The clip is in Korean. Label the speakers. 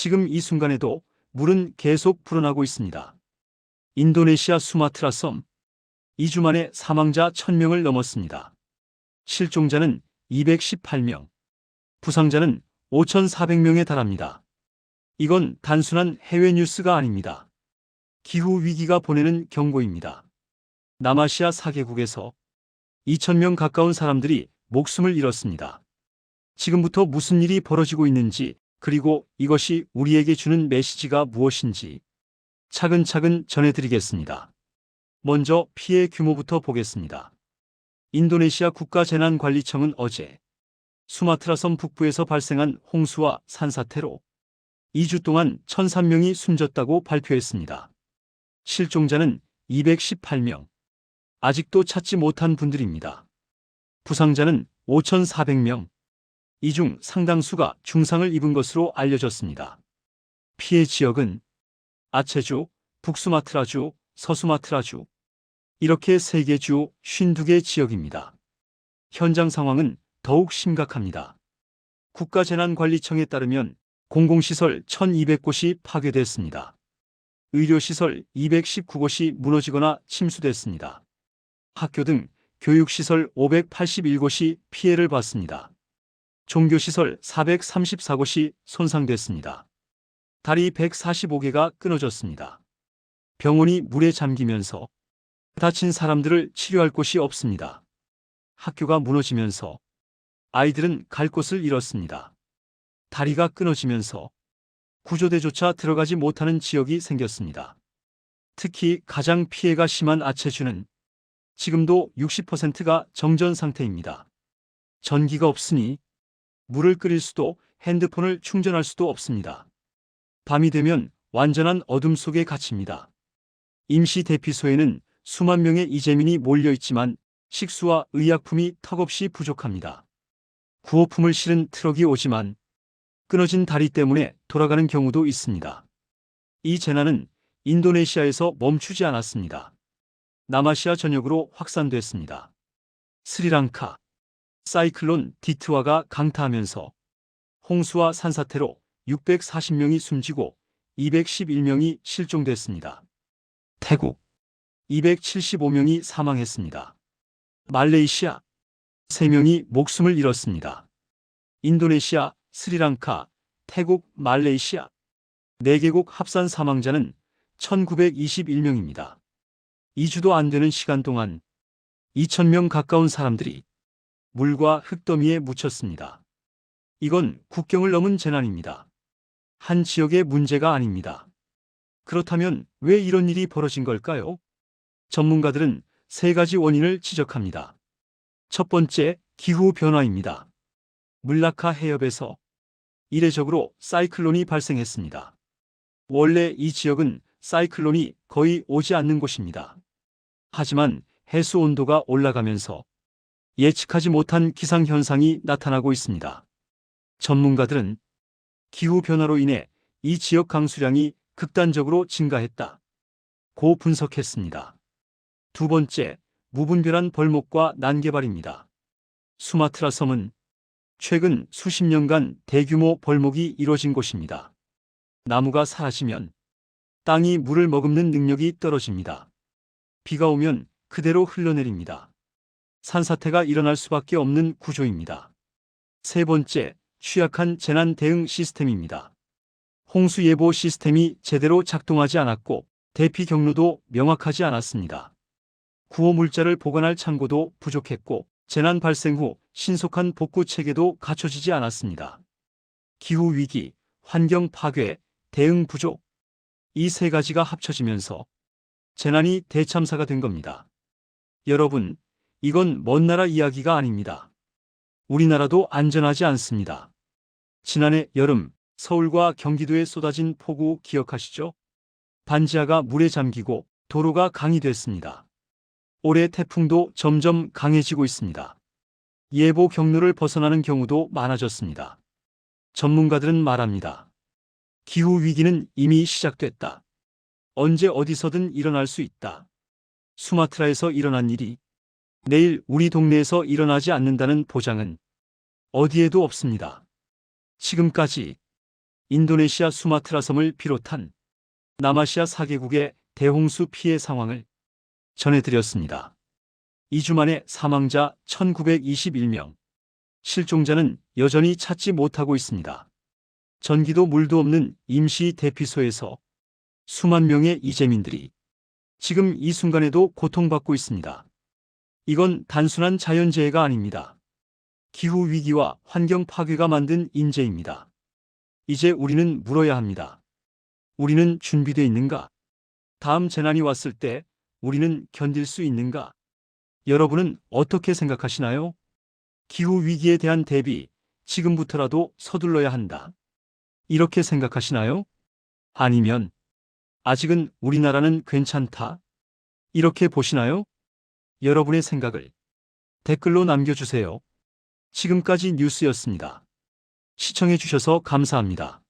Speaker 1: 지금 이 순간에도 물은 계속 불어나고 있습니다. 인도네시아 수마트라 섬. 2주 만에 사망자 1000명을 넘었습니다. 실종자는 218명. 부상자는 5,400명에 달합니다. 이건 단순한 해외 뉴스가 아닙니다. 기후 위기가 보내는 경고입니다. 남아시아 4개국에서 2,000명 가까운 사람들이 목숨을 잃었습니다. 지금부터 무슨 일이 벌어지고 있는지, 그리고 이것이 우리에게 주는 메시지가 무엇인지 차근차근 전해드리겠습니다. 먼저 피해 규모부터 보겠습니다. 인도네시아 국가재난관리청은 어제 수마트라 섬 북부에서 발생한 홍수와 산사태로 2주 동안 1,003명이 숨졌다고 발표했습니다. 실종자는 218명. 아직도 찾지 못한 분들입니다. 부상자는 5,400명. 이 중 상당수가 중상을 입은 것으로 알려졌습니다. 피해 지역은 아체주, 북수마트라주, 서수마트라주, 이렇게 3개 주 52개 지역입니다. 현장 상황은 더욱 심각합니다. 국가재난관리청에 따르면 공공시설 1200곳이 파괴됐습니다. 의료시설 219곳이 무너지거나 침수됐습니다. 학교 등 교육시설 581곳이 피해를 봤습니다. 종교시설 434곳이 손상됐습니다. 다리 145개가 끊어졌습니다. 병원이 물에 잠기면서 다친 사람들을 치료할 곳이 없습니다. 학교가 무너지면서 아이들은 갈 곳을 잃었습니다. 다리가 끊어지면서 구조대조차 들어가지 못하는 지역이 생겼습니다. 특히 가장 피해가 심한 아체주는 지금도 60%가 정전 상태입니다. 전기가 없으니 물을 끓일 수도 핸드폰을 충전할 수도 없습니다. 밤이 되면 완전한 어둠 속에 갇힙니다. 임시 대피소에는 수만 명의 이재민이 몰려 있지만 식수와 의약품이 턱없이 부족합니다. 구호품을 실은 트럭이 오지만 끊어진 다리 때문에 돌아가는 경우도 있습니다. 이 재난은 인도네시아에서 멈추지 않았습니다. 남아시아 전역으로 확산됐습니다. 스리랑카, 사이클론 디트와가 강타하면서 홍수와 산사태로 640명이 숨지고 211명이 실종됐습니다. 태국 275명이 사망했습니다. 말레이시아 3명이 목숨을 잃었습니다. 인도네시아, 스리랑카, 태국, 말레이시아 4개국 합산 사망자는 1921명입니다. 2주도 안 되는 시간 동안 2,000명 가까운 사람들이 물과 흙더미에 묻혔습니다. 이건 국경을 넘은 재난입니다. 한 지역의 문제가 아닙니다. 그렇다면 왜 이런 일이 벌어진 걸까요? 전문가들은 세 가지 원인을 지적합니다. 첫 번째, 기후 변화입니다. 물라카 해협에서 이례적으로 사이클론이 발생했습니다. 원래 이 지역은 사이클론이 거의 오지 않는 곳입니다. 하지만 해수 온도가 올라가면서 예측하지 못한 기상현상이 나타나고 있습니다. 전문가들은 기후 변화로 인해 이 지역 강수량이 극단적으로 증가했다. 고 분석했습니다. 두 번째, 무분별한 벌목과 난개발입니다. 수마트라 섬은 최근 수십 년간 대규모 벌목이 이뤄진 곳입니다. 나무가 사라지면 땅이 물을 머금는 능력이 떨어집니다. 비가 오면 그대로 흘러내립니다. 산사태가 일어날 수밖에 없는 구조입니다. 세 번째, 취약한 재난 대응 시스템입니다. 홍수 예보 시스템이 제대로 작동하지 않았고 대피 경로도 명확하지 않았습니다. 구호 물자를 보관할 창고도 부족했고 재난 발생 후 신속한 복구 체계도 갖춰지지 않았습니다. 기후 위기, 환경 파괴, 대응 부족 이 세 가지가 합쳐지면서 재난이 대참사가 된 겁니다. 여러분, 이건 먼 나라 이야기가 아닙니다. 우리나라도 안전하지 않습니다. 지난해 여름 서울과 경기도에 쏟아진 폭우 기억하시죠? 반지하가 물에 잠기고 도로가 강이 됐습니다. 올해 태풍도 점점 강해지고 있습니다. 예보 경로를 벗어나는 경우도 많아졌습니다. 전문가들은 말합니다. 기후 위기는 이미 시작됐다. 언제 어디서든 일어날 수 있다. 수마트라에서 일어난 일이 내일 우리 동네에서 일어나지 않는다는 보장은 어디에도 없습니다. 지금까지 인도네시아 수마트라 섬을 비롯한 남아시아 4개국의 대홍수 피해 상황을 전해드렸습니다. 2주 만에 사망자 1921명, 실종자는 여전히 찾지 못하고 있습니다. 전기도 물도 없는 임시 대피소에서 수만 명의 이재민들이 지금 이 순간에도 고통받고 있습니다. 이건 단순한 자연재해가 아닙니다. 기후 위기와 환경 파괴가 만든 인재입니다. 이제 우리는 물어야 합니다. 우리는 준비되어 있는가? 다음 재난이 왔을 때 우리는 견딜 수 있는가? 여러분은 어떻게 생각하시나요? 기후 위기에 대한 대비, 지금부터라도 서둘러야 한다. 이렇게 생각하시나요? 아니면, 아직은 우리나라는 괜찮다. 이렇게 보시나요? 여러분의 생각을 댓글로 남겨주세요. 지금까지 뉴스였습니다. 시청해주셔서 감사합니다.